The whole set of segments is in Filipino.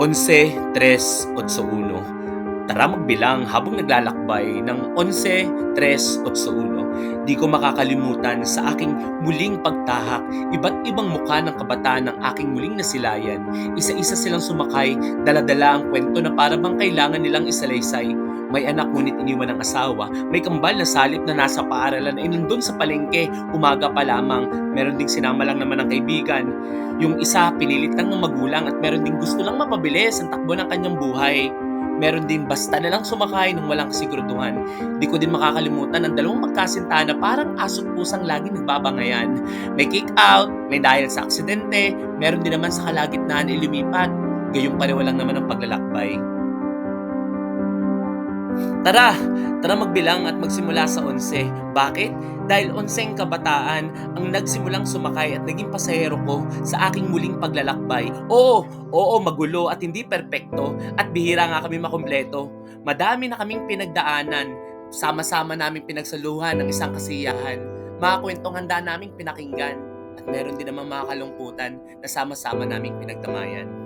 11, 3, 8, 1. Tara magbilang habang naglalakbay ng 11, 3, 8, 1. Di ko makakalimutan sa aking muling pagtahak, iba't ibang mukha ng kabataan ng aking muling nasilayan. Isa-isa silang sumakay, daladala ang kwento na para bang kailangan nilang isalaysay. May anak ngunit iniwan ng asawa, may kambal na salip na nasa paaralan ay nandun sa palengke, umaga pa lamang, meron ding sinama lang naman ng kaibigan. Yung isa, pinilit lang ng magulang at meron ding gusto lang mapabilis ang takbo ng kanyang buhay. Meron din basta na lang sumakay ng walang kasiguraduhan. Di ko din makakalimutan ang dalawang magkasintahan na parang aso't pusang lagi nagbabangayan. May kick out, may dahil sa aksidente, meron din naman sa kalagitnaan ay lumipat. Gayong pareho lang naman ang paglalakbay. Tara! Tara magbilang at magsimula sa 11. Bakit? Dahil 11 kabataan ang nagsimulang sumakay at naging pasahero ko sa aking muling paglalakbay. Oo, oo, magulo at hindi perpekto at bihira nga kami makumpleto. Madami na kaming pinagdaanan. Sama-sama naming pinagsaluhan ng isang kasiyahan. Mga kwentong handa naming pinakinggan. At meron din namang mga kalungkutan na sama-sama naming pinagdamayan.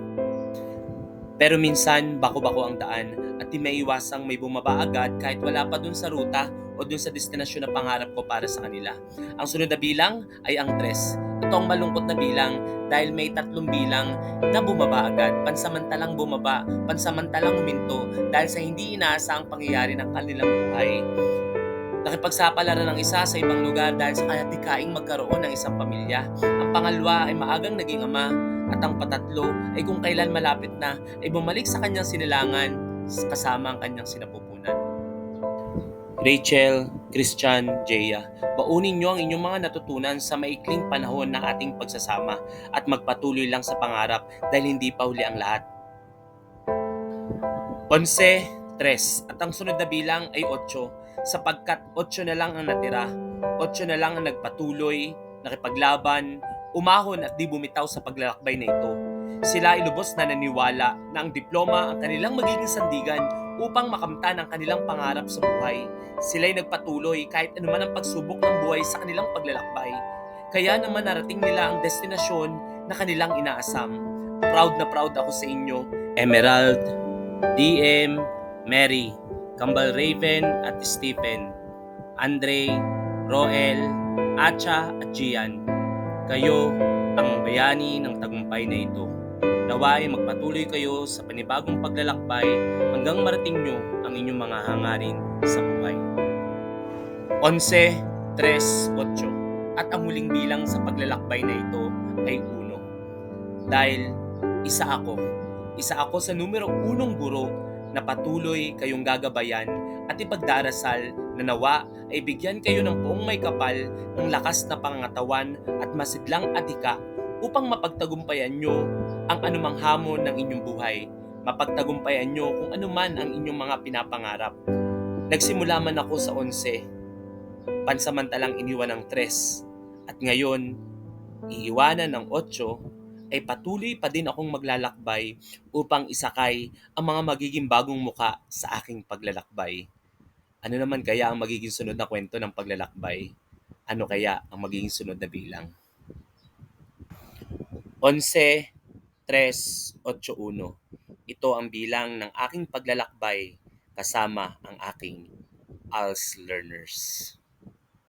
Pero minsan, bako-bako ang daan at di maiwasang may bumaba agad kahit wala pa dun sa ruta o dun sa destinasyon na pangarap ko para sa kanila. Ang sunod na bilang ay ang tres. Ito ang malungkot na bilang dahil may tatlong bilang na bumaba agad, pansamantalang bumaba, pansamantalang huminto dahil sa hindi inaasahang pangyayari ng kanilang buhay. Nakipagsapalaran ng isa sa ibang lugar dahil sa kayatikaing magkaroon ng isang pamilya. Ang pangalawa ay maagang naging ama at ang patatlo ay kung kailan malapit na ay bumalik sa kanyang sinilangan kasama ang kanyang sinapupunan. Rachel, Christian, Jaya, baunin niyo ang inyong mga natutunan sa maikling panahon ng ating pagsasama at magpatuloy lang sa pangarap dahil hindi pa huli ang lahat. 11, 3 at ang sunod na bilang ay 8 sapagkat 8 na lang ang natira, 8 na lang ang nagpatuloy, nakipaglaban, umahon at di bumitaw sa paglalakbay na ito. Sila ay lubos na naniwala na ang diploma ang kanilang magiging sandigan upang makamtan ang kanilang pangarap sa buhay. Sila ay nagpatuloy kahit anuman ang pagsubok ng buhay sa kanilang paglalakbay. Kaya naman narating nila ang destinasyon na kanilang inaasam. Proud na proud ako sa inyo, Emerald, DM, Mary, Kambal Raven at Stephen, Andre, Roel, Acha at Gian. Kayo ang bayani ng tagumpay na ito. Naway magpatuloy kayo sa panibagong paglalakbay hanggang marating nyo ang inyong mga hangarin sa buhay. 11, 3, 8 At ang huling bilang sa paglalakbay na ito ay uno. Dahil isa ako. Isa ako sa numero unong guro na patuloy kayong gagabayan at ipagdarasal na nawa ay bigyan kayo ng buong may kapal ng lakas na pangangatawan at masidlang adika upang mapagtagumpayan nyo ang anumang hamon ng inyong buhay. Mapagtagumpayan nyo kung anuman ang inyong mga pinapangarap. Nagsimula man ako sa 11, pansamantalang iniwan ng 3, at ngayon, iiwanan ng 8, ay patuloy pa din akong maglalakbay upang isakay ang mga magiging bagong muka sa aking paglalakbay. Ano naman kaya ang magiging sunod na kwento ng paglalakbay? Ano kaya ang magiging sunod na bilang? 11, 3, 8, 1. Ito ang bilang ng aking paglalakbay kasama ang aking ALS learners.